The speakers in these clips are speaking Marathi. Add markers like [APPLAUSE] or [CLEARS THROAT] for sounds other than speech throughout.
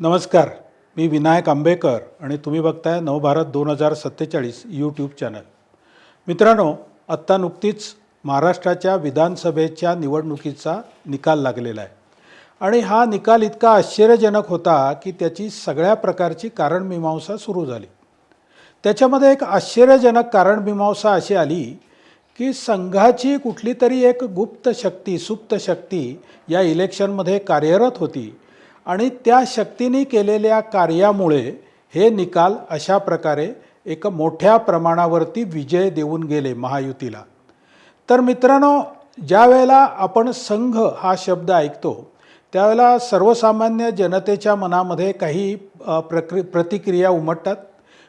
नमस्कार मी विनायक आंबेकर आणि तुम्ही बघताय नवभारत दोन हजार सत्तेचाळीस यूट्यूब चॅनल मित्रांनो आत्ता नुकतीच महाराष्ट्राच्या विधानसभेच्या निवडणुकीचा निकाल लागलेला आहे. आणि हा निकाल इतका आश्चर्यजनक होता की त्याची सगळ्या प्रकारची कारणमीमांसा सुरू झाली. त्याच्यामध्ये एक आश्चर्यजनक कारणमीमांसा अशी आली की संघाची कुठली तरी एक गुप्त शक्ती सुप्त शक्ती या इलेक्शनमध्ये कार्यरत होती. आणि त्या शक्तीने केलेल्या कार्यामुळे हे निकाल अशा प्रकारे एक मोठ्या प्रमाणावरती विजय देऊन गेले महायुतीला. तर मित्रांनो ज्या वेळेला आपण संघ हा शब्द ऐकतो त्यावेळेला सर्वसामान्य जनतेच्या मनामध्ये काही प्रक्रि प्रतिक्रिया उमटतात.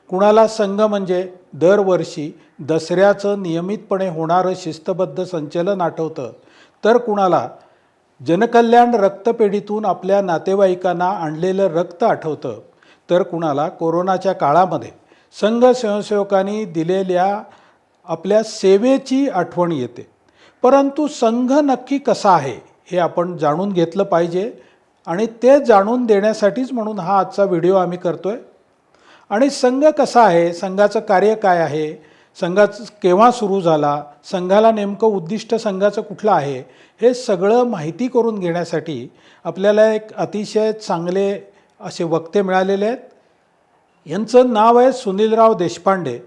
कुणाला संघ म्हणजे दरवर्षी दसऱ्याचं नियमितपणे होणारं शिस्तबद्ध संचलन आठवतं. तर कुणाला जनकल्याण रक्तपेढीतून आपल्या नातेवाईकांना आणलेलं रक्त आठवतं. तर कुणाला? कोरोनाच्या काळामध्ये. संघ स्वयंसेवकांनी दिलेल्या आपल्या सेवेची आठवण येते. परंतु संघ नक्की कसा आहे हे आपण जाणून घेतलं पाहिजे आणि ते जाणून देण्यासाठीच म्हणून हा आजचा व्हिडिओ आम्ही करतो आहे आणि संघ कसा आहे? संघाचं कार्य काय आहे? संघाच केव्हा सुरू झाला संघाला नेमकं उद्दिष्ट संघाचं कुठलं आहे हे सगळं माहिती करून घेण्यासाठी आपल्याला एक अतिशय चांगले असे वक्ते मिळालेले आहेत. यांचं नाव आहे सुनीलराव देशपांडे.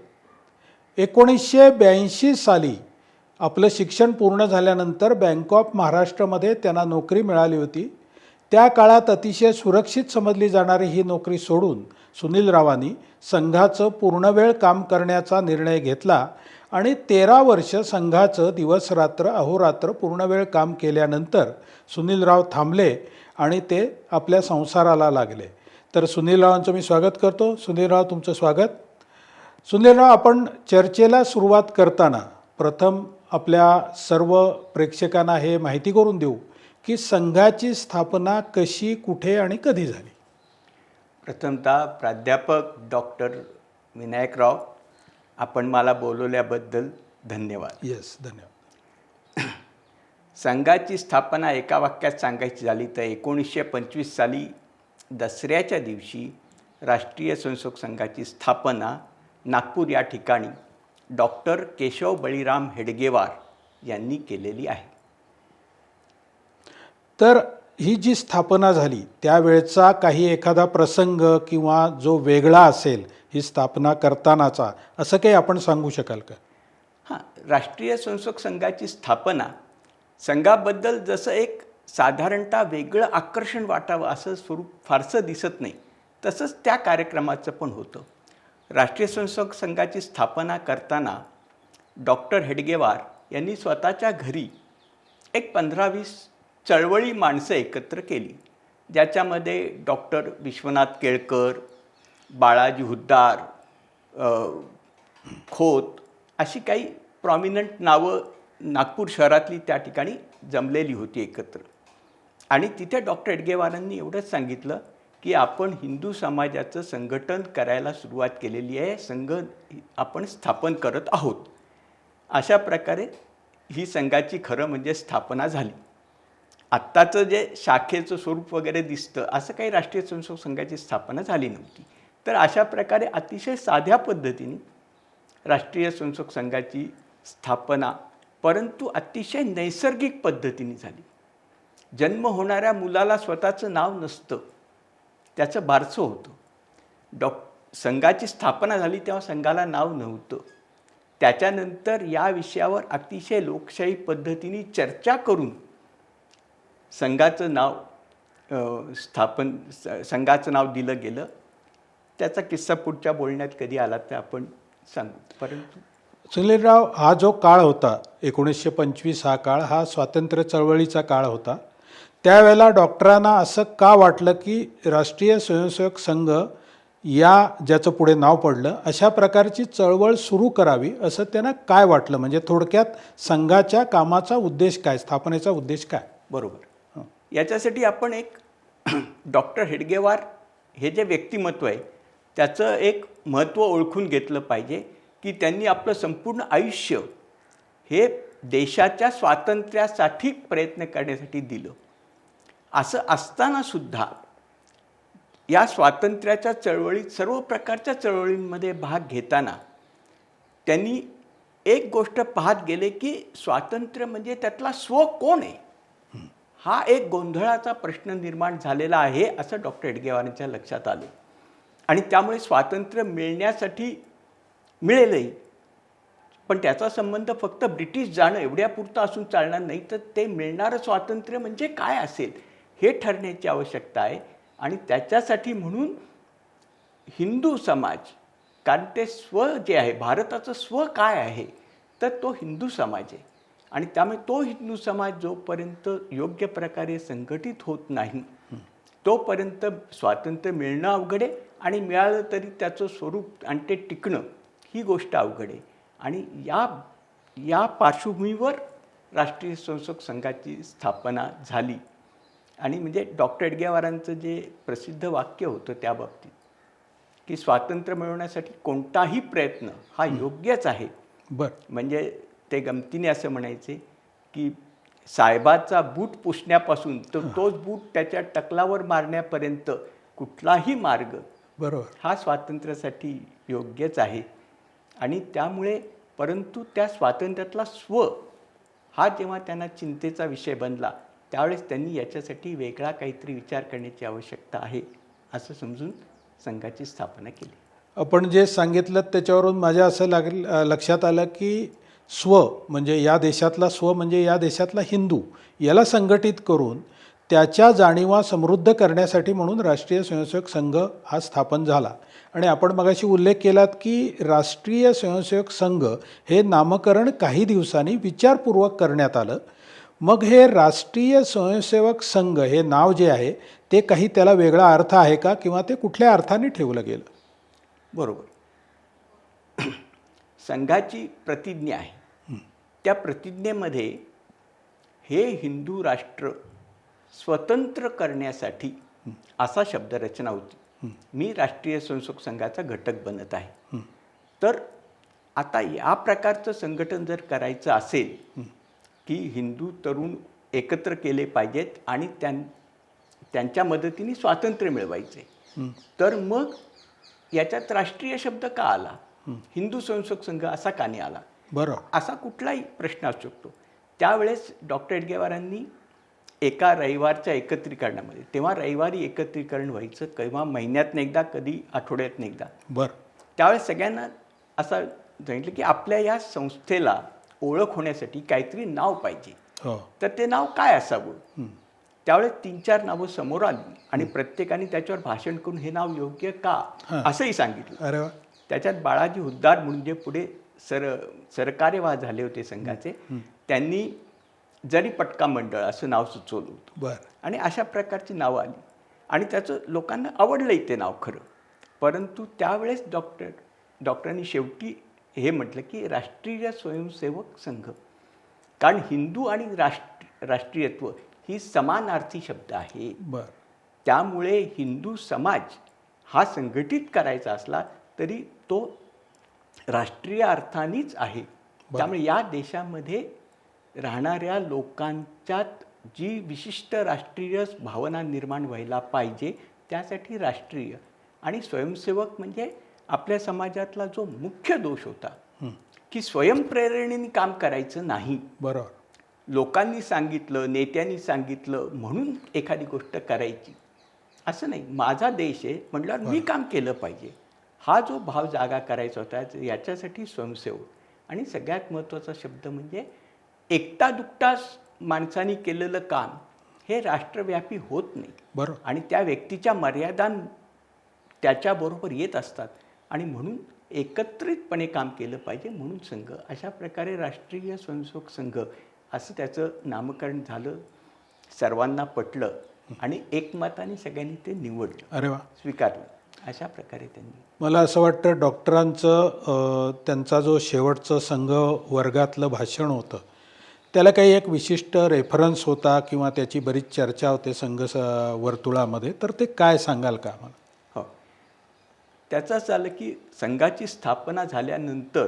एकोणीसशे ब्याऐंशी साली आपलं शिक्षण पूर्ण झाल्यानंतर बँक ऑफ महाराष्ट्रामध्ये त्यांना नोकरी मिळाली होती. त्या काळात अतिशय सुरक्षित समजली जाणारी ही नोकरी सोडून सुनीलरावांनी संघाचं पूर्णवेळ काम करण्याचा निर्णय घेतला आणि तेरा वर्ष संघाचं दिवसरात्र अहोरात्र पूर्णवेळ काम केल्यानंतर सुनीलराव थांबले आणि ते आपल्या संसाराला लागले. तर सुनीलरावांचं मी स्वागत करतो. सुनीलराव तुमचं स्वागत. सुनीलराव आपण चर्चेला सुरुवात करताना प्रथम आपल्या सर्व प्रेक्षकांना हे माहिती करून देऊ की संघाची स्थापना कशी कुठे आणि कधी झाली? प्रथमतः प्राध्यापक डॉक्टर विनायकराव आपण मला बोलवल्याबद्दल धन्यवाद. येस धन्यवाद. [CLEARS THROAT] संघाची स्थापना एका वाक्यात सांगायची झाली तर एकोणीसशे पंचवीस साली दसऱ्याच्या दिवशी राष्ट्रीय स्वयंसेवक संघाची स्थापना नागपूर या ठिकाणी डॉक्टर केशव बळीराम हेडगेवार यांनी केलेली आहे. तर ही जी स्थापना झाली त्यावेळचा काही एखादा प्रसंग किंवा जो वेगळा असेल ही स्थापना करतानाचा असं काही आपण सांगू शकाल का? हां राष्ट्रीय स्वयंसेवक संघाची स्थापना संघाबद्दल जसं एक साधारणतः वेगळं आकर्षण वाटावं असं स्वरूप फारसं दिसत नाही. तसंच त्या कार्यक्रमाचं पण होतं. राष्ट्रीय स्वयंसेवक संघाची स्थापना करताना डॉक्टर हेडगेवार यांनी स्वतःच्या घरी एक पंधरा वीस चळवळी माणसं एकत्र केली. ज्याच्यामध्ये डॉक्टर विश्वनाथ केळकर बाळाजी हुद्दार खोत अशी काही प्रॉमिनंट नावं नागपूर शहरातली त्या ठिकाणी जमलेली होती एकत्र. आणि तिथे डॉक्टर एडगेवारांनी एवढंच सांगितलं की आपण हिंदू समाजाचं संघटन करायला सुरुवात केलेली आहे संघ आपण स्थापन करत आहोत. अशा प्रकारे ही संघाची खरं म्हणजे स्थापना झाली. आत्ताचं जे शाखेचं स्वरूप वगैरे दिसतं असं काही राष्ट्रीय स्वयंसेवक संघाची स्थापना झाली नव्हती. तर अशा प्रकारे अतिशय साध्या पद्धतीने राष्ट्रीय स्वयंसेवक संघाची स्थापना परंतु अतिशय नैसर्गिक पद्धतीने झाली. जन्म होणाऱ्या मुलाला स्वतःचं नाव नसतं त्याचं बारसं होतं. डॉक संघाची स्थापना झाली तेव्हा संघाला नाव नव्हतं. त्याच्यानंतर या विषयावर अतिशय लोकशाही पद्धतीने चर्चा करून संघाचं नाव स्थापन स- संघाचं नाव दिलं गेलं. त्याचा किस्सा पुढच्या बोलण्यात कधी आला तर आपण सांगू. परंतु सुनीलराव हा जो काळ होता एकोणीसशे पंचवीस हा काळ हा स्वातंत्र्य चळवळीचा काळ होता. त्यावेळेला डॉक्टरांना असं का वाटलं की राष्ट्रीय स्वयंसेवक संघ या ज्याचं पुढे नाव पडलं अशा प्रकारची चळवळ सुरू करावी असं त्यांना काय वाटलं? म्हणजे थोडक्यात संघाच्या कामाचा उद्देश काय स्थापनेचा उद्देश काय? बरोबर. याच्यासाठी आपण एक [CLEARS THROAT] डॉक्टर हेडगेवार हे जे व्यक्तिमत्व आहे त्याचं एक महत्त्व ओळखून घेतलं पाहिजे की त्यांनी आपलं संपूर्ण आयुष्य हे देशाच्या स्वातंत्र्यासाठी प्रयत्न करण्यासाठी दिलं. असं असतानासुद्धा या स्वातंत्र्याच्या चळवळीत सर्व प्रकारच्या चळवळींमध्ये भाग घेताना त्यांनी एक गोष्ट पाहत गेले की स्वातंत्र्य म्हणजे त्यातला स्व कोण आहे? हा एक गोंधळाचा प्रश्न निर्माण झालेला आहे असं डॉक्टर एडगेवारांच्या लक्षात आलं. आणि त्यामुळे स्वातंत्र्य मिळण्यासाठी मिळेलही. पण त्याचा संबंध फक्त ब्रिटिश जाणं एवढ्यापुरतं असून चालणार नाही तर ते मिळणारं स्वातंत्र्य म्हणजे काय असेल हे ठरण्याची आवश्यकता आहे. आणि त्याच्यासाठी म्हणून हिंदू समाज कारण ते स्व जे आहे भारताचं स्व काय आहे तर तो हिंदू समाज आहे. आणि त्यामुळे तो हिंदू समाज जोपर्यंत योग्य प्रकारे संघटित होत नाही तोपर्यंत स्वातंत्र्य मिळणं अवघड आहे आणि मिळालं तरी त्याचं स्वरूप आणि ते टिकणं ही गोष्ट अवघड आहे. आणि या या पार्श्वभूमीवर राष्ट्रीय संसद संघाची स्थापना झाली. आणि म्हणजे डॉक्टर एडगेवारांचं जे प्रसिद्ध वाक्य होतं त्या बाबतीत की स्वातंत्र्य मिळवण्यासाठी कोणताही प्रयत्न हा योग्यच आहे. बर. म्हणजे ते गमतीने असं म्हणायचे की साहेबाचा बूट पुसण्यापासून तर तोच बूट त्याच्या टकलावर मारण्यापर्यंत कुठलाही मार्ग बरोबर. हा स्वातंत्र्यासाठी योग्यच आहे. आणि त्यामुळे परंतु त्या स्वातंत्र्यातला स्व हा जेव्हा त्यांना चिंतेचा विषय बनला त्यावेळेस त्यांनी याच्यासाठी वेगळा काहीतरी विचार करण्याची आवश्यकता आहे असं समजून संघाची स्थापना केली. आपण जे सांगितलं त्याच्यावरून माझ्या असं लागल लक्षात आलं की स्व म्हणजे या देशातला स्व म्हणजे या देशातला हिंदू याला संघटित करून त्याच्या जाणीवा समृद्ध करण्यासाठी म्हणून राष्ट्रीय स्वयंसेवक संघ हा स्थापन झाला. आणि आपण मगाशी उल्लेख केलात की राष्ट्रीय स्वयंसेवक संघ हे नामकरण काही दिवसांनी विचारपूर्वक करण्यात आलं. मग हे राष्ट्रीय स्वयंसेवक संघ हे नाव जे आहे ते काही त्याला वेगळा अर्थ आहे का किंवा ते कुठल्या अर्थाने ठेवलं गेलं? बरोबर. संघाची प्रतिज्ञा आहे. त्या प्रतिज्ञेमध्ये हे हिंदू राष्ट्र स्वतंत्र करण्यासाठी असा शब्दरचना होती. मी राष्ट्रीय संसद संघाचा घटक बनत आहे. तर आता या प्रकारचं संघटन जर करायचं असेल की हिंदू तरुण एकत्र केले पाहिजेत आणि त्यां त्यांच्या मदतीने स्वातंत्र्य मिळवायचे तर मग याच्यात राष्ट्रीय शब्द का आला? हिंदू संसद संघ असा का नाही आला? बरं. असा कुठलाही प्रश्न असू शकतो. त्यावेळेस डॉक्टर एडगेवारांनी एका रविवारच्या एकत्रीकरणामध्ये तेव्हा रविवारी एकत्रीकरण व्हायचं केव्हा? महिन्यातनं एकदा कधी? आठवड्यातनं एकदा. बरं. त्यावेळेस सगळ्यांना असं सांगितलं की आपल्या या संस्थेला ओळख होण्यासाठी काहीतरी नाव पाहिजे. हो. तर ते नाव काय असावं? त्यावेळेस तीन चार नावं समोर आली आणि प्रत्येकाने त्याच्यावर भाषण करून हे नाव योग्य का. असंही सांगितलं. अरे वा. त्याच्यात बाळाजी हुद्दार म्हणून जे पुढे सर सरकार्यवाह झाले होते संघाचे त्यांनी जरी पटका मंडळ असं नाव सुचवलं होतं. बरं. आणि अशा प्रकारची नावं आली. आणि त्याचं लोकांना आवडलंही ते नाव खरं. परंतु त्यावेळेस डॉक्टर डॉक्टरांनी शेवटी हे म्हटलं की राष्ट्रीय स्वयंसेवक संघ. कारण हिंदू आणि राष्ट्र राष्ट्रीयत्व ही समानार्थी शब्द आहे. बरं. त्यामुळे हिंदू समाज हा संघटित करायचा असला तरी तो राष्ट्रीय अर्थानेच आहे. त्यामुळे या देशामध्ये राहणाऱ्या लोकांच्यात जी विशिष्ट राष्ट्रीय भावना निर्माण व्हायला पाहिजे त्यासाठी राष्ट्रीय. आणि स्वयंसेवक म्हणजे आपल्या समाजातला जो मुख्य दोष होता की स्वयंप्रेरणेने काम करायचं नाही. बरोबर लोकांनी सांगितलं नेत्यांनी सांगितलं म्हणून एखादी गोष्ट करायची. असं नाही. माझा देश आहे म्हटल्यावर मी काम केलं पाहिजे. हा जो भाव जागा करायचा होता याच्यासाठी स्वयंसेवक. आणि सगळ्यात महत्त्वाचा शब्द म्हणजे एकटा दुकटा माणसानी केलेलं काम हे राष्ट्रव्यापी होत नाही. बरोबर. आणि त्या व्यक्तीच्या मर्यादा त्याच्याबरोबर येत असतात. आणि म्हणून एकत्रितपणे काम केलं पाहिजे म्हणून संघ अशा प्रकारे राष्ट्रीय स्वयंसेवक संघ असं त्याचं नामकरण झालं सर्वांना पटलं आणि एकमताने सगळ्यांनी ते निवडलं. अरे वा. स्वीकारलं. अशा प्रकारे त्यांनी. मला असं वाटतं डॉक्टरांचं त्यांचा जो शेवटचं संघ वर्गातलं भाषण होतं त्याला काही एक विशिष्ट रेफरन्स होता किंवा त्याची बरीच चर्चा होते संघ स वर्तुळामध्ये तर ते काय सांगाल का मला हो. त्याचं झालं की संघाची स्थापना झाल्यानंतर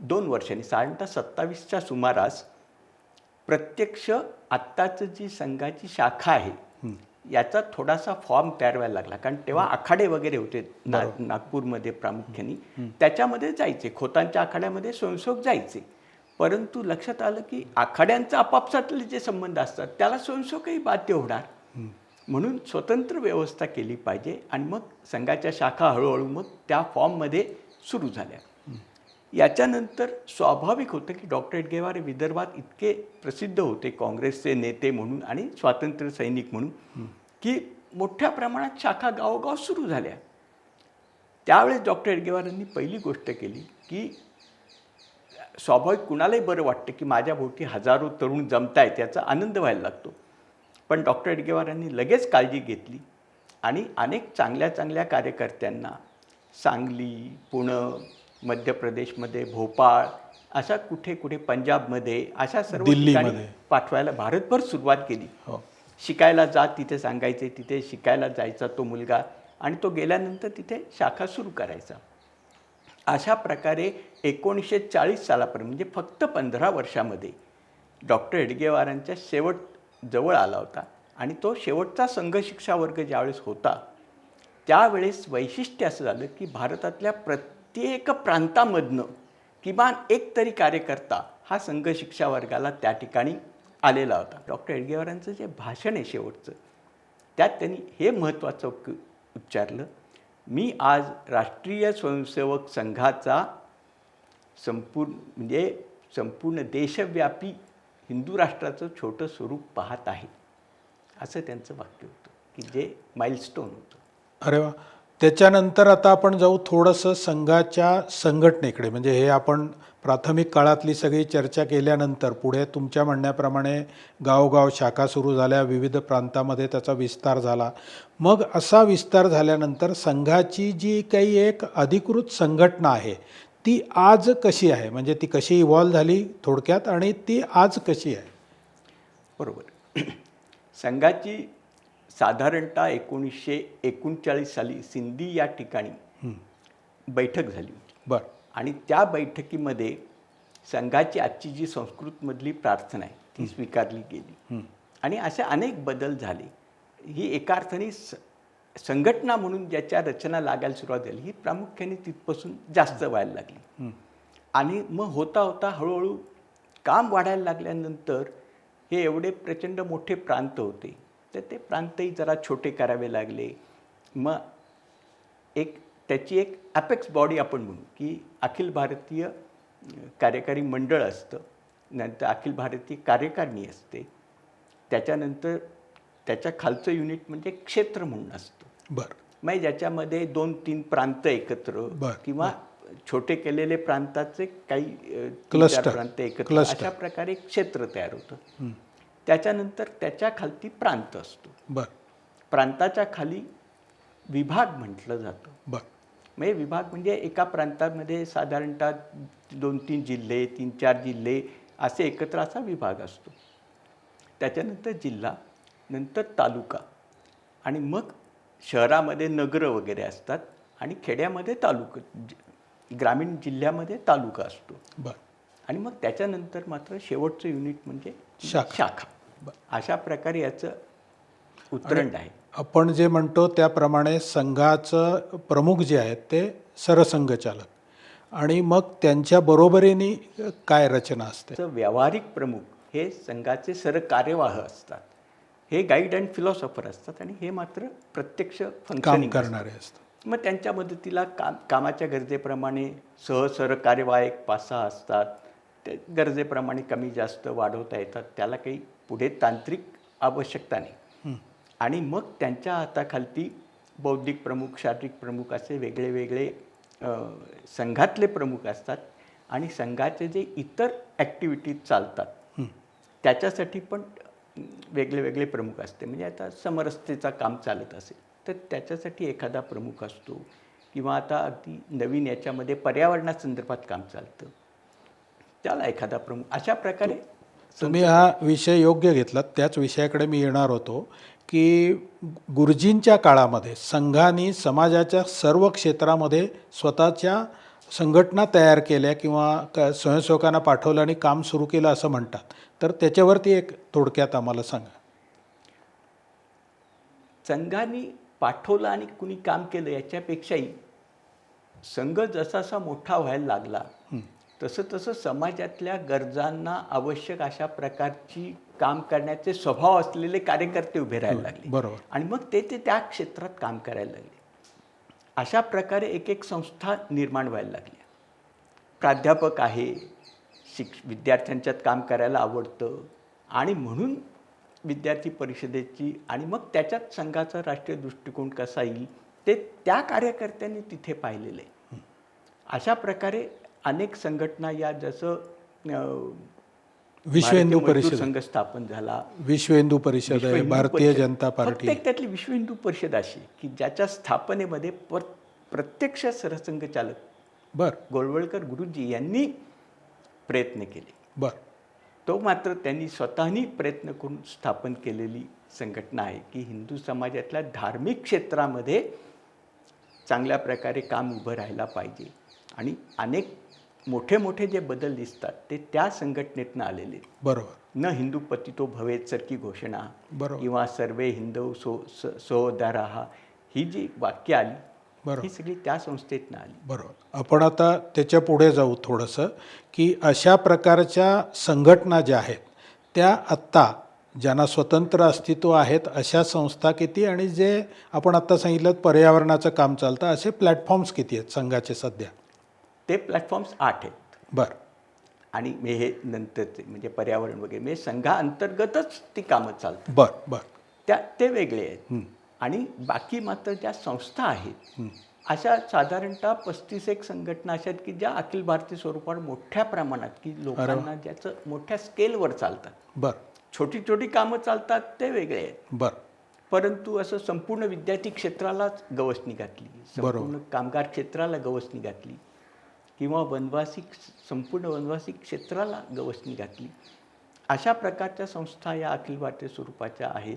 दोन वर्षांनी साधारणतः सत्तावीसच्या सुमारास प्रत्यक्ष आत्ताचं जी संघाची शाखा आहे याचा थोडासा फॉर्म तयार व्हायला लागला. कारण तेव्हा आखाडे वगैरे होते ना नागपूरमध्ये प्रामुख्याने. त्याच्यामध्ये जायचे. खोतांच्या आखाड्यामध्ये स्वयंसेवक जायचे. परंतु लक्षात आलं की आखाड्यांचा आपापसातले जे संबंध असतात त्याला स्वयंसेवकही बाध्य होणार. म्हणून स्वतंत्र व्यवस्था केली पाहिजे आणि मग संघाच्या शाखा हळूहळू मग त्या फॉर्ममध्ये सुरू झाल्या. याच्यानंतर स्वाभाविक होतं की डॉक्टर एडगेवार विदर्भात इतके प्रसिद्ध होते काँग्रेसचे नेते म्हणून आणि स्वातंत्र्य सैनिक म्हणून की मोठ्या प्रमाणात शाखा गावोगाव सुरू झाल्या. त्यावेळेस डॉक्टर एडगेवारांनी पहिली गोष्ट केली की स्वाभाविक कुणालाही बरं वाटतं की माझ्या भोवती हजारो तरुण जमतायत याचा आनंद व्हायला लागतो. पण डॉक्टर एडगेवारांनी लगेच काळजी घेतली आणि अनेक चांगल्या चांगल्या कार्यकर्त्यांना सांगली पुणे मध्य प्रदेशमध्ये भोपाळ अशा कुठे कुठे पंजाबमध्ये अशा सर्व. ठिकाणी पाठवायला भारतभर सुरुवात केली. हो. शिकायला जा तिथे सांगायचे तिथे शिकायला जायचा तो मुलगा आणि तो गेल्यानंतर तिथे शाखा सुरू करायचा. अशा प्रकारे एकोणीसशे चाळीस सालापर्यंत म्हणजे फक्त पंधरा वर्षामध्ये डॉक्टर हेडगेवारांच्या शेवट जवळ आला होता आणि तो शेवटचा संघ शिक्षा वर्ग ज्यावेळेस होता त्यावेळेस वैशिष्ट्य असं झालं की भारतातल्या प्रत्येक प्रांतामधनं किमान एक तरी कार्यकर्ता हा संघ शिक्षा वर्गाला त्या ठिकाणी आलेला होता. डॉक्टर एडगेवारांचं जे भाषण आहे शेवटचं त्यात त्यांनी हे महत्त्वाचं उच्चारलं मी आज राष्ट्रीय स्वयंसेवक संघाचा संपूर्ण म्हणजे संपूर्ण देशव्यापी हिंदू राष्ट्राचं छोटं स्वरूप पाहत आहे. असं त्यांचं वाक्य होतं की जे माइलस्टोन होतं. अरे वा. त्याच्यानंतर आता आपण जाऊ थोडंसं संघाच्या संघटनेकडे. म्हणजे हे आपण प्राथमिक काळातली सगळी चर्चा केल्यानंतर पुढे तुमच्या म्हणण्याप्रमाणे गावोगाव शाखा सुरू झाल्या विविध प्रांतामध्ये त्याचा विस्तार झाला. मग असा विस्तार झाल्यानंतर संघाची जी काही एक अधिकृत संघटना आहे ती आज कशी आहे? म्हणजे ती कशी इव्हॉल्व झाली थोडक्यात आणि ती आज कशी आहे? बरोबर. संघाची साधारणतः एकोणीसशे एकोणचाळीस साली सिंधी या ठिकाणी बैठक झाली होती. बरं. आणि त्या बैठकीमध्ये संघाची आजची जी संस्कृतमधली प्रार्थना आहे ती स्वीकारली गेली. आणि असे अनेक बदल झाले. ही एका अर्थाने स संघटना म्हणून ज्याच्या रचना लागायला सुरुवात झाली ही प्रामुख्याने तिथपासून जास्त व्हायला लागली. आणि मग होता होता हळूहळू काम वाढायला लागल्यानंतर हे एवढे प्रचंड मोठे प्रांत होते. तर ते प्रांतही जरा छोटे करावे लागले. मग एक त्याची एक ॲपेक्स बॉडी आपण म्हणू की अखिल भारतीय कार्यकारी मंडळ असतं. नंतर अखिल भारतीय कार्यकारिणी असते. त्याच्यानंतर त्याच्या खालचं युनिट म्हणजे क्षेत्र म्हणून असतं. बरं. म्हणजे ज्याच्यामध्ये दोन तीन प्रांत एकत्र किंवा छोटे केलेले प्रांताचे काही चार प्रांत एकत्र. अशा प्रकारे क्षेत्र तयार होतं. त्याच्यानंतर त्याच्या खालती प्रांत असतो. बरं. प्रांताच्या खाली विभाग म्हटलं जातं. बरं. म्हणजे विभाग म्हणजे एका प्रांतामध्ये साधारणतः दोन तीन जिल्हे तीन चार जिल्हे असे एकत्र असा विभाग असतो. त्याच्यानंतर जिल्हा नंतर तालुका आणि मग शहरामध्ये नगरं वगैरे असतात आणि खेड्यामध्ये तालुका ग्रामीण जिल्ह्यामध्ये तालुका असतो. बरं. आणि मग त्याच्यानंतर मात्र शेवटचं युनिट म्हणजे शाखा. अशा प्रकारे याचं उतरंड आहे. आपण जे म्हणतो त्याप्रमाणे संघाचं प्रमुख जे आहेत ते सरसंघचालक. आणि मग त्यांच्या बरोबरीने काय रचना असते? व्यावहारिक प्रमुख हे संघाचे सरकार्यवाह असतात. हे गाईड अँड फिलॉसॉफर असतात आणि हे मात्र प्रत्यक्ष काम फंक्शनिंग करणारे असतात. मग त्यांच्या मदतीला काम कामाच्या गरजेप्रमाणे सहसरकार्यवाह एक पाच सहा असतात. ते गरजेप्रमाणे कमी जास्त वाढवता येतात. त्याला काही पुढे तांत्रिक आवश्यकता नाही. आणि मग त्यांच्या हाताखालती बौद्धिक प्रमुख शारीरिक प्रमुख असे वेगळे वेगळे संघातले प्रमुख असतात आणि संघाचे जे इतर ॲक्टिव्हिटीज चालतात त्याच्यासाठी पण वेगळे वेगळे प्रमुख असते. म्हणजे आता समरस्तेचा काम चालत असेल तर त्याच्यासाठी एखादा प्रमुख असतो किंवा आता अगदी नवीन याच्यामध्ये पर्यावरणासंदर्भात काम चालतं त्याला एखादा प्रमुख अशा प्रकारे तुम्ही हा विषय योग्य घेतलात. त्याच विषयाकडे मी येणार होतो की गुरुजींच्या काळामध्ये संघाने समाजाच्या सर्व क्षेत्रामध्ये स्वतःच्या संघटना तयार केल्या किंवा क स्वयंसेवकांना पाठवलं आणि काम सुरू केलं असं म्हणतात. तर त्याच्यावरती एक थोडक्यात आम्हाला सांगा. संघाने पाठवलं आणि कुणी काम केलं याच्यापेक्षाही संघ जसासा मोठा व्हायला लागला तसं तसं समाजातल्या गरजांना आवश्यक अशा प्रकारची काम करण्याचे स्वभाव असलेले कार्यकर्ते उभे राहायला लागले. बरोबर. आणि मग ते ते त्या क्षेत्रात काम करायला लागले. अशा प्रकारे एक एक संस्था निर्माण व्हायला लागल्या प्राध्यापक आहे शिक्ष विद्यार्थ्यांच्यात काम करायला आवडतं आणि म्हणून विद्यार्थी परिषदेची आणि मग त्याच्यात संघाचा राष्ट्रीय दृष्टिकोन कसा येईल ते त्या कार्यकर्त्यांनी तिथे पाहिलेलं आहे. अशा प्रकारे अनेक संघटना या जसं विश्व हिंदू परिषद. संघ स्थापन झाला. विश्व हिंदू परिषद आहे भारतीय. जनता पार्टी. एक त्यातली विश्व हिंदू परिषद अशी की ज्याच्या स्थापनेमध्ये पर प्रत्यक्ष सरसंघचालक बर. गोळवळकर गुरुजी यांनी प्रयत्न केले. बर. तो मात्र त्यांनी स्वतःनी प्रयत्न करून स्थापन केलेली संघटना आहे की हिंदू समाजातल्या धार्मिक क्षेत्रामध्ये चांगल्या प्रकारे काम उभं राहायला पाहिजे. आणि अनेक मोठे मोठे जे बदल दिसतात ते त्या संघटनेतनं आलेले. बरोबर न हिंदू पतितो भवेत सारखी घोषणा बरोबर. किंवा सर्वे हिंदू सो स- सहोदरा ही जी वाक्य आली बरोबर. ही सगळी त्या संस्थेतनं आली बरोबर आपण आता त्याच्या पुढे जाऊ थोडंसं की अशा प्रकारच्या संघटना ज्या आहेत त्या आत्ता ज्यांना स्वतंत्र अस्तित्व आहेत अशा संस्था किती आणि जे आपण आत्ता सांगितलं पर्यावरणाचं काम चालतं असे प्लॅटफॉर्म्स किती आहेत संघाचे सध्या ते प्लॅटफॉर्म्स आठ आहेत. बरं. आणि मे हे नंतरचे म्हणजे पर्यावरण वगैरे म्हणजे संघाअंतर्गतच ती कामं चालतात. बरं बरं. त्या ते वेगळे आहेत. आणि बाकी मात्र ज्या संस्था आहेत अशा साधारणतः पस्तीस एक संघटना अशा आहेत की ज्या अखिल भारतीय स्वरूपात मोठ्या प्रमाणात की लोकांना ज्याचं मोठ्या स्केलवर चालतात. बरं. छोटी छोटी कामं चालतात ते वेगळे आहेत. बरं. परंतु असं संपूर्ण विद्यार्थी क्षेत्रालाच गवसणी घातली. संपूर्ण कामगार क्षेत्राला गवसणी घातली. किंवा वनवासी संपूर्ण वनवासी क्षेत्राला गवसणी घातली. अशा प्रकारच्या संस्था या अखिल भारतीय स्वरूपाच्या आहेत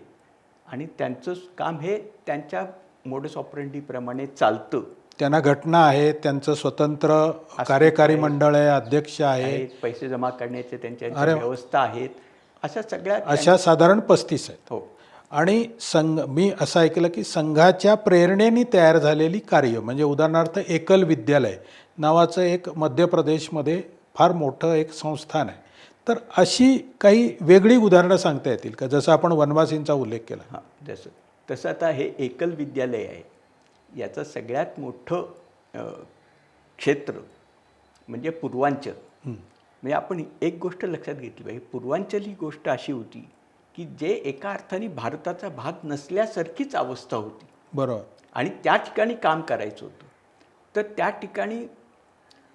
आणि त्यांचं काम हे त्यांच्या मोडस ऑपरेंडीप्रमाणे चालतं. त्यांना घटना आहे त्यांचं स्वतंत्र कार्यकारी मंडळ आहे अध्यक्ष आहे पैसे जमा करण्याचे त्यांच्या. व्यवस्था आहेत. अशा सगळ्या अशा साधारण पस्तीस आहेत. हो. आणि संघ मी असं ऐकलं की संघाच्या प्रेरणेने तयार झालेली कार्य म्हणजे उदाहरणार्थ एकल विद्यालय नावाचं एक मध्य प्रदेशमध्ये फार मोठं एक संस्थान आहे. तर अशी काही वेगळी उदाहरणं सांगता येतील का? जसं आपण वनवासींचा उल्लेख केला. हां जसं तसं आता हे एकल विद्यालय आहे. याचं सगळ्यात मोठं क्षेत्र म्हणजे पूर्वांचल. म्हणजे आपण एक गोष्ट लक्षात घेतली पाहिजे. पूर्वांचल ही गोष्ट अशी होती की जे एका अर्थाने भारताचा भाग नसल्यासारखीच अवस्था होती. बरोबर. आणि त्या ठिकाणी काम करायचं होतं. तर त्या ठिकाणी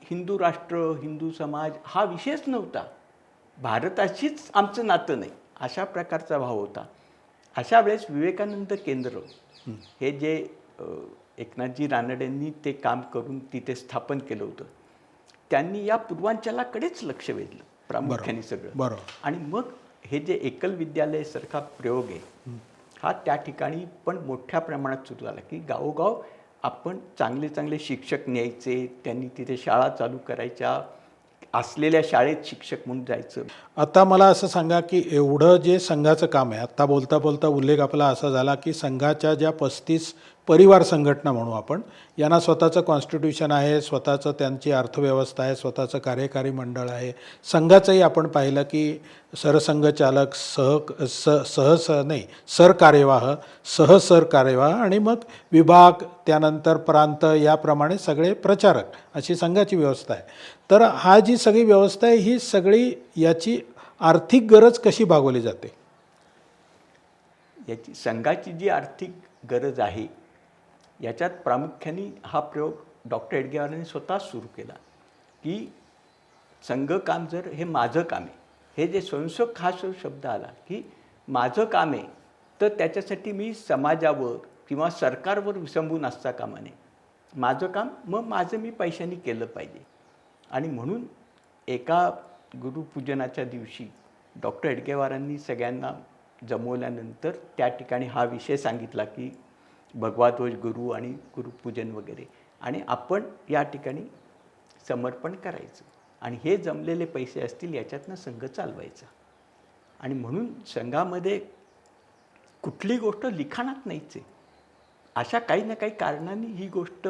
हिंदू राष्ट्र हिंदू समाज हा विषयच नव्हता. भारताशीच आमचं नातं नाही. अशा प्रकारचा भाव होता. अशा वेळेस विवेकानंद केंद्र हे. जे एकनाथजी रानडेंनी ते काम करून तिथे स्थापन केलं होतं. त्यांनी या पूर्वांचलाकडेच लक्ष वेधलं प्रामुख्याने सगळं. बरोबर. आणि मग हे जे एकल विद्यालय सारखा प्रयोग आहे हा त्या ठिकाणी पण मोठ्या प्रमाणात सुरू झाला की गावोगाव आपण चांगले चांगले शिक्षक न्यायचे त्यांनी तिथे शाळा चालू करायच्या असलेल्या शाळेत शिक्षक म्हणून जायचं. आता मला असं सांगा की एवढं जे संघाचं काम आहे आत्ता बोलता बोलता उल्लेख आपला असा झाला की संघाच्या ज्या पस्तीस परिवार संघटना म्हणू आपण. यांना स्वतःचं कॉन्स्टिट्यूशन आहे स्वतःचं त्यांची अर्थव्यवस्था आहे स्वतःचं कार्यकारी मंडळ आहे. संघाचंही आपण पाहिलं की सरसंघचालक सह स सहस नाही सरकार्यवाह सहसर कार्यवाह आणि मग विभाग त्यानंतर प्रांत याप्रमाणे सगळे प्रचारक अशी संघाची व्यवस्था आहे. तर हा जी सगळी व्यवस्था आहे ही सगळी याची आर्थिक गरज कशी भागवली जाते? याची संघाची जी आर्थिक गरज आहे याच्यात प्रामुख्याने हा प्रयोग डॉक्टर एडगेवारांनी स्वतः सुरू केला की संघ काम जर हे माझं काम आहे हे जे स्वयंसेवक हा शब्द आला की माझं काम आहे तर त्याच्यासाठी मी समाजावर किंवा सरकारवर विसंबून असता कामा नये. माझं काम मग माझं मी पैशाने केलं पाहिजे. आणि म्हणून एका गुरुपूजनाच्या दिवशी डॉक्टर एडगेवारांनी सगळ्यांना जमवल्यानंतर त्या ठिकाणी हा विषय सांगितला की भगवाध्वज गुरु आणि गुरुपूजन वगैरे. आणि आपण या ठिकाणी समर्पण करायचं. आणि हे जमलेले पैसे असतील याच्यातनं संघ चालवायचा. आणि म्हणून संघामध्ये कुठली गोष्ट लिखाणात नाहीच. आहे अशा काही ना काही कारणांनी ही गोष्ट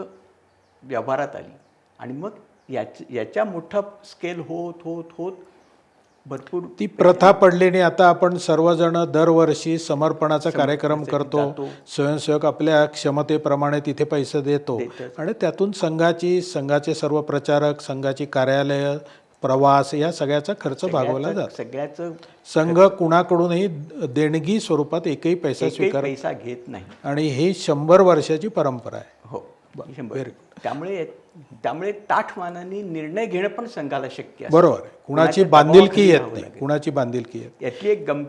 व्यवहारात आली. आणि मग याच याच्या मोठा स्केल होत होत होत भरपूर ती प्रथा पडलेली आता आपण सर्वजण दरवर्षी समर्पणाचा कार्यक्रम करतो. स्वयंसेवक आपल्या क्षमतेप्रमाणे तिथे पैसे देतो. आणि त्यातून संघाची संघाचे सर्व प्रचारक संघाची कार्यालय प्रवास या सगळ्याचा खर्च भागवला जातो. सगळ्याचं संघ कुणाकडूनही देणगी स्वरूपात एकही पैसा स्वीकार पैसा घेत नाही. आणि ही शंभर वर्षाची परंपरा आहे. हो. त्यामुळे त्यामुळे ताठमानाने निर्णय घेणं पण संघाला शक्य बरोबर. कुणाची बांधिलकी येत नाही. कुणाची बांधिलकी येत यातली एक गम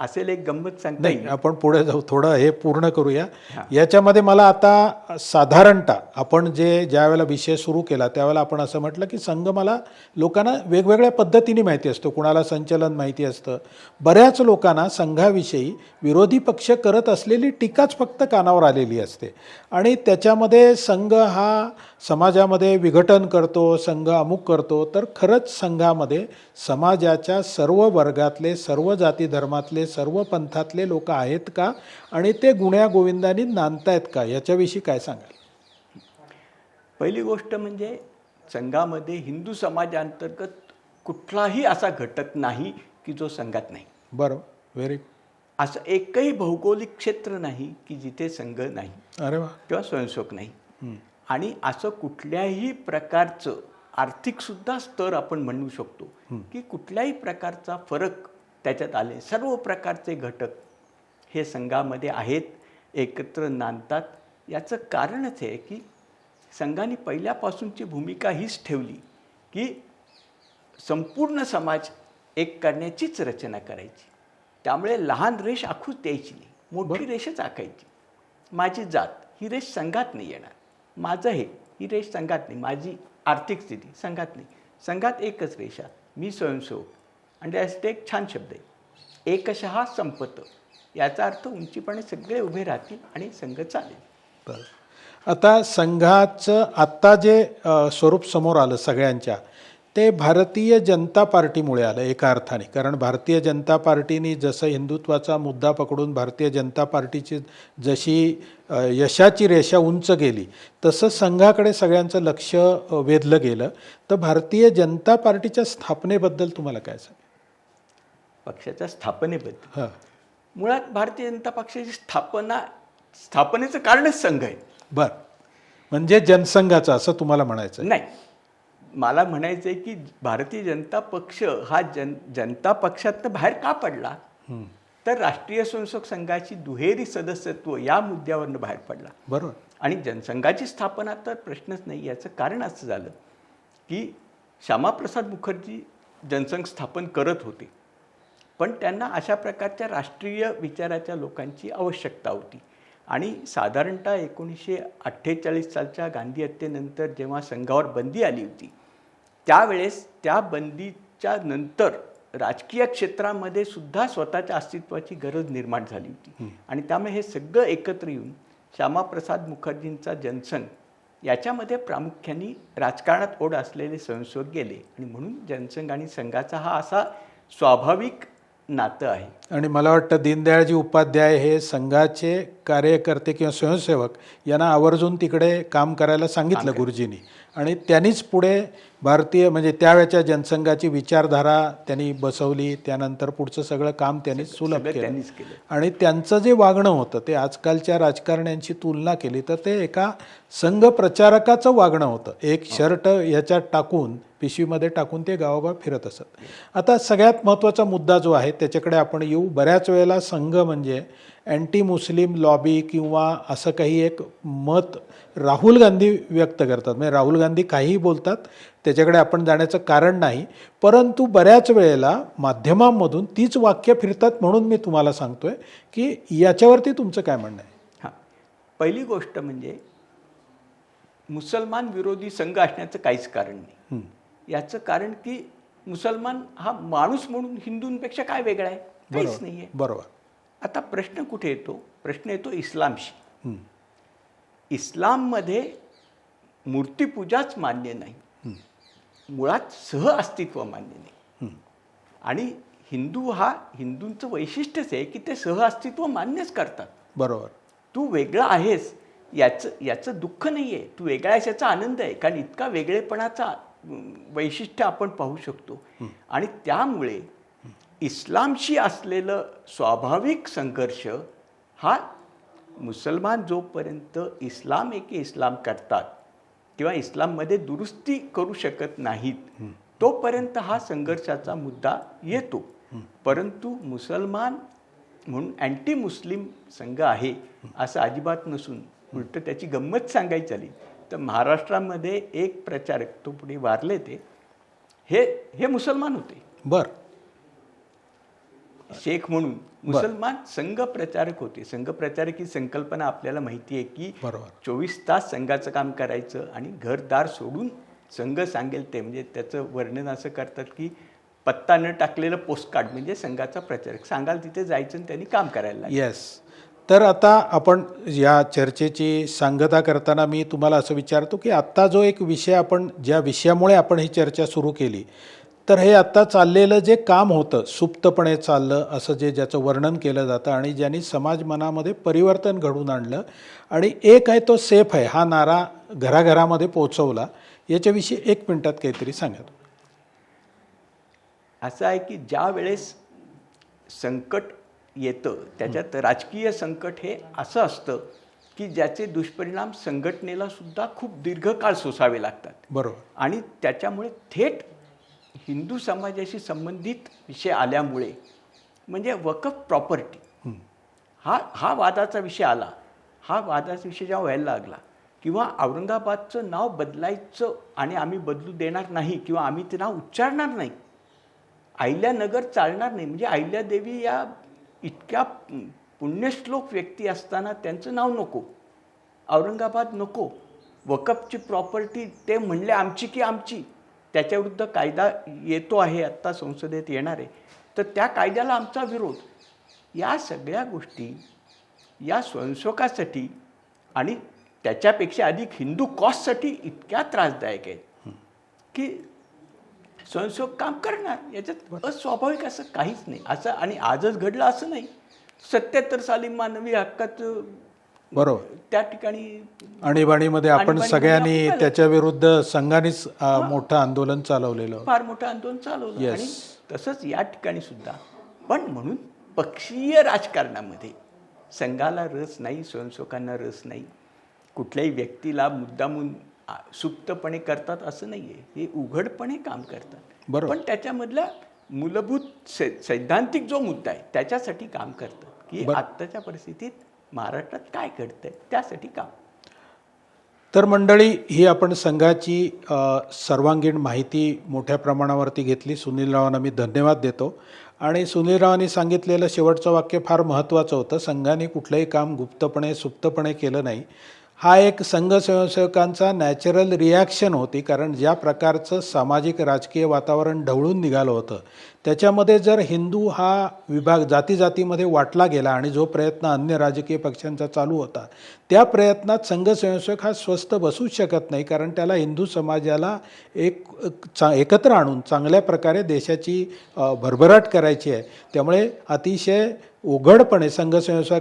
असेल एक गंमत सांगता नाही आपण पुढे जाऊ थोडं हे पूर्ण करूया. याच्यामध्ये मला आता साधारणतः आपण जे ज्या वेळेला विषय सुरू केला त्यावेळेला आपण असं म्हटलं की संघ मला लोकांना वेगवेगळ्या पद्धतीने माहिती असतो. कुणाला संचलन माहिती असतं. बऱ्याच लोकांना संघाविषयी विरोधी पक्ष करत असलेली टीकाच फक्त कानावर आलेली असते. आणि त्याच्यामध्ये संघ हा समाजामध्ये विघटन करतो संघ अमुक करतो तर खरंच संघामध्ये समाजाच्या सर्व वर्गातले सर्व जाती धर्मातले सर्व पंथातले लोक आहेत का? आणि ते गुण्या गोविंदांनी नांदतायत का? याच्याविषयी काय सांगाल? पहिली गोष्ट म्हणजे संघामध्ये हिंदू समाजांतर्गत कुठलाही असा घटक नाही की जो संघात नाही. बरं. व्हेरी असं एकही भौगोलिक क्षेत्र नाही की जिथे संघ नाही. अरे वा. किंवा स्वयंसेवक नाही. आणि असं कुठल्याही प्रकारचं आर्थिक सुद्धा स्तर आपण म्हणू शकतो की कुठल्याही प्रकारचा फरक त्याच्यात आले. सर्व प्रकारचे घटक हे संघामध्ये आहेत एकत्र नांदतात. याचं कारणच आहे की संघाने पहिल्यापासूनची भूमिका हीच ठेवली की संपूर्ण समाज एक करण्याचीच रचना करायची. त्यामुळे लहान रेष आखूच द्यायची नाही. मोठी रेषच आखायची. माझी जात ही रेष संघात नाही येणार. माझं हे ही रेष संघात नाही. माझी आर्थिक स्थिती संघात नाही. संघात एकच रेषा मी स्वयंसेवक. आणि त्यासाठी एक छान शब्द आहे. एकशहा संपत. याचा अर्थ उंचीपणे सगळे उभे राहतील आणि संघ चालेल. बरं. आता संघाचं आत्ता जे स्वरूप समोर आलं सगळ्यांच्या ते भारतीय जनता पार्टीमुळे आलं एका अर्थाने. कारण भारतीय जनता पार्टीने जसं हिंदुत्वाचा मुद्दा पकडून भारतीय जनता पार्टीची जशी यशाची रेषा उंच गेली तसं संघाकडे सगळ्यांचं लक्ष वेधलं गेलं. तर भारतीय जनता पार्टीच्या स्थापनेबद्दल तुम्हाला काय सांग पक्षाच्या स्थापनेबद्दल. हां. मुळात भारतीय जनता पक्षाची स्थापना स्थापनेचं कारणच संघ आहे. बरं. म्हणजे जनसंघाचं असं तुम्हाला म्हणायचं. नाही. मला म्हणायचं आहे की भारतीय जनता पक्ष हा जन जनता पक्षातनं बाहेर का पडला? तर राष्ट्रीय स्वयंसेवक संघाची दुहेरी सदस्यत्व या मुद्द्यावरनं बाहेर पडला. बरोबर. आणि जनसंघाची स्थापना तर प्रश्नच नाही याचं कारण असं झालं की श्यामाप्रसाद मुखर्जी जनसंघ स्थापन करत होते. पण त्यांना अशा प्रकारच्या राष्ट्रीय विचाराच्या लोकांची आवश्यकता होती. आणि साधारणतः एकोणीसशे अठ्ठेचाळीस सालच्या गांधी हत्येनंतर जेव्हा संघावर बंदी आली होती त्यावेळेस त्या बंदीच्या नंतर राजकीय क्षेत्रामध्ये सुद्धा स्वतःच्या अस्तित्वाची गरज निर्माण झाली होती. आणि त्यामुळे हे सगळं एकत्र येऊन श्यामाप्रसाद मुखर्जींचा जनसंघ याच्यामध्ये प्रामुख्याने राजकारणात ओढ असलेले स्वयंसेवक गेले. आणि म्हणून जनसंघ आणि संघाचा हा असा स्वाभाविक नातं आहे. आणि मला वाटतं दीनदयाळजी उपाध्याय हे संघाचे कार्यकर्ते किंवा स्वयंसेवक यांना आवर्जून तिकडे काम करायला सांगितलं गुरुजींनी. आणि त्यांनीच पुढे भारतीय म्हणजे त्यावेळच्या जनसंघाची विचारधारा त्यांनी बसवली त्यानंतर पुढचं सगळं काम त्यांनी सुलभ केलं. आणि त्यांचं जे वागणं होतं ते आजकालच्या राजकारण्यांची तुलना केली तर ते एका संघ प्रचारकाचं वागणं होतं. एक शर्ट याच्यात टाकून पिशवीमध्ये टाकून ते गावोगाव फिरत असत. आता सगळ्यात महत्त्वाचा मुद्दा जो आहे त्याच्याकडे आपण येऊ. बऱ्याच वेळेला संघ म्हणजे अँटी मुस्लिम लॉबी किंवा असं काही एक मत राहुल गांधी व्यक्त करतात. म्हणजे राहुल गांधी काहीही बोलतात त्याच्याकडे आपण जाण्याचं कारण नाही परंतु बऱ्याच वेळेला माध्यमांमधून तीच वाक्य फिरतात म्हणून मी तुम्हाला सांगतोय की याच्यावरती तुमचं काय म्हणणं आहे? हां. पहिली गोष्ट म्हणजे मुसलमान विरोधी संघ असण्याचं काहीच कारण नाही. याचं कारण की मुसलमान हा माणूस म्हणून हिंदूंपेक्षा काय वेगळा आहे? काहीच नाही आहे बरोबर. आता प्रश्न कुठे येतो? प्रश्न येतो इस्लामशी. हं. इस्लाममध्ये मूर्तीपूजाच मान्य नाही. मुळात सह अस्तित्व मान्य नाही. आणि हिंदू हा हिंदूंचं वैशिष्ट्यच आहे की ते सहअस्तित्व मान्यच करतात. बरोबर. तू वेगळा आहेस याचं याचं दुःख नाही आहे तू वेगळा आहेस याचा आनंद आहे. कारण इतका वेगळेपणाचा वैशिष्ट्य आपण पाहू शकतो. आणि त्यामुळे इस्लामशी असलेलं स्वाभाविक संघर्ष हा मुसलमान जोपर्यंत इस्लाम एके इस्लाम करतात किंवा इस्लाममध्ये दुरुस्ती करू शकत नाहीत तोपर्यंत हा संघर्षाचा मुद्दा येतो. परंतु मुसलमान म्हणून अँटी मुस्लिम संघ आहे असं अजिबात नसून उलट त्याची गंमत सांगायची झाली तर महाराष्ट्रामध्ये एक प्रचारक तो पुढे वारले ते हे हे मुसलमान होते. बर. शेख म्हणून मुसलमान संघ प्रचारक होते. संघ प्रचारक ही संकल्पना आपल्याला माहिती आहे की बरोबर. चोवीस तास संघाचं काम करायचं आणि घरदार सोडून संघ सांगेल ते. म्हणजे त्याचं वर्णन असं करतात की पत्ता न टाकलेलं पोस्टकार्ड म्हणजे संघाचा प्रचारक. सांगाल तिथे जायचं आणि त्यांनी काम करायला. येस तर आता आपण या चर्चेची सांगता करताना मी तुम्हाला असं विचारतो की आत्ता जो एक विषय आपण ज्या विषयामुळे आपण ही चर्चा सुरू केली तर हे आत्ता चाललेलं जे काम होतं सुप्तपणे चाललं असं जे ज्याचं वर्णन केलं जातं आणि ज्यांनी समाज मनामध्ये परिवर्तन घडवून आणलं आणि एक आहे तो सेफ आहे हा नारा घराघरामध्ये पोचवला. याच्याविषयी एक मिनिटात काहीतरी सांगा. असं आहे की ज्या वेळेस संकट येतं त्याच्यात राजकीय संकट हे असं असतं की ज्याचे दुष्परिणाम संघटनेला सुद्धा खूप दीर्घकाळ सोसावे लागतात. बरोबर. आणि त्याच्यामुळे थेट हिंदू समाजाशी संबंधित विषय आल्यामुळे म्हणजे वकफ प्रॉपर्टी. हा. हा वादाचा विषय आला. हा वादाचा विषय जेव्हा व्हायला लागला किंवा औरंगाबादचं नाव बदलायचं आणि आम्ही बदलू देणार नाही किंवा आम्ही ते नाव उच्चारणार नाही अहिल्यानगर चालणार नाही म्हणजे अहिल्यादेवी या इतक्या पुण्यश्लोक व्यक्ती असताना त्यांचं नाव नको औरंगाबाद नको वकफची प्रॉपर्टी ते म्हणले आमची की आमची. त्याच्याविरुद्ध कायदा येतो आहे आत्ता संसदेत येणार आहे. तर त्या कायद्याला आमचा विरोध. या सगळ्या गोष्टी या स्वयंसेवकासाठी आणि त्याच्यापेक्षा अधिक हिंदू कॉजसाठी इतक्या त्रासदायक आहेत की स्वयंसेवक काम करणार. याच्यात अस्वाभाविक असं काहीच नाही. असं आणि आजच घडलं असं नाही. सत्याहत्तर साली मानवी हक्काचं बरोबर. त्या ठिकाणी आणीबाणीमध्ये आपण आणीबाणीमध्ये सगळ्यांनी आपण त्याच्या विरुद्ध संघानेच अ, मोठं आंदोलन चालवलेलं. फार मोठं आंदोलन चालवलं. Yes. आणि तसंच या ठिकाणी सुद्धा. पण म्हणून पक्षीय राजकारणामध्ये संघाला रस नाही स्वयंसेवकांना रस नाही. कुठल्याही व्यक्तीला मुद्दामून आ, सुप्तपणे करतात असं नाही आहे हे उघडपणे काम करतात. बरोबर. पण त्याच्यामधला मूलभूत सै सैद्धांतिक जो मुद्दा आहे त्याच्यासाठी काम करतात. की आत्ताच्या परिस्थितीत महाराष्ट्रात काय घडतंय? त्यासाठी काम. तर मंडळी ही आपण संघाची सर्वांगीण माहिती मोठ्या प्रमाणावरती घेतली. सुनील रावांना मी धन्यवाद देतो. आणि सुनील रावांनी सांगितलेलं शेवटचं वाक्य फार महत्त्वाचं होतं. संघाने कुठलंही काम गुप्तपणे सुप्तपणे केलं नाही. हा एक संघ स्वयंसेवकांचा नॅचरल रिॲक्शन होती कारण ज्या प्रकारचं सामाजिक राजकीय वातावरण ढवळून निघालं होतं त्याच्यामध्ये जर हिंदू हा विभाग जाती जातीमध्ये वाटला गेला आणि जो प्रयत्न अन्य राजकीय पक्षांचा चालू होता त्या प्रयत्नात संघ स्वयंसेवक हा स्वस्त बसूच शकत नाही कारण त्याला हिंदू समाजाला एक चा एकत्र आणून चांगल्या प्रकारे देशाची भरभराट करायची आहे. त्यामुळे अतिशय उघडपणे संघ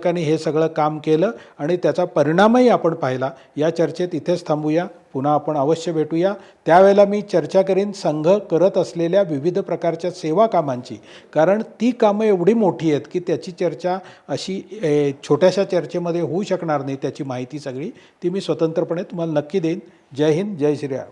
हे सगळं काम केलं आणि त्याचा परिणामही आपण पाहिला. या चर्चेत इथेच थांबूया. पुन्हा आपण अवश्य भेटूया. त्यावेळेला मी चर्चा करीन संघ करत असलेल्या विविध प्रकारच्या सेवा कामांची. कारण ती कामं एवढी मोठी आहेत की त्याची चर्चा अशी ए, छोट्याशा चर्चेमध्ये होऊ शकणार नाही त्याची माहिती सगळी ती मी स्वतंत्रपणे तुम्हाला नक्की देईन. जय हिंद जय श्रीराम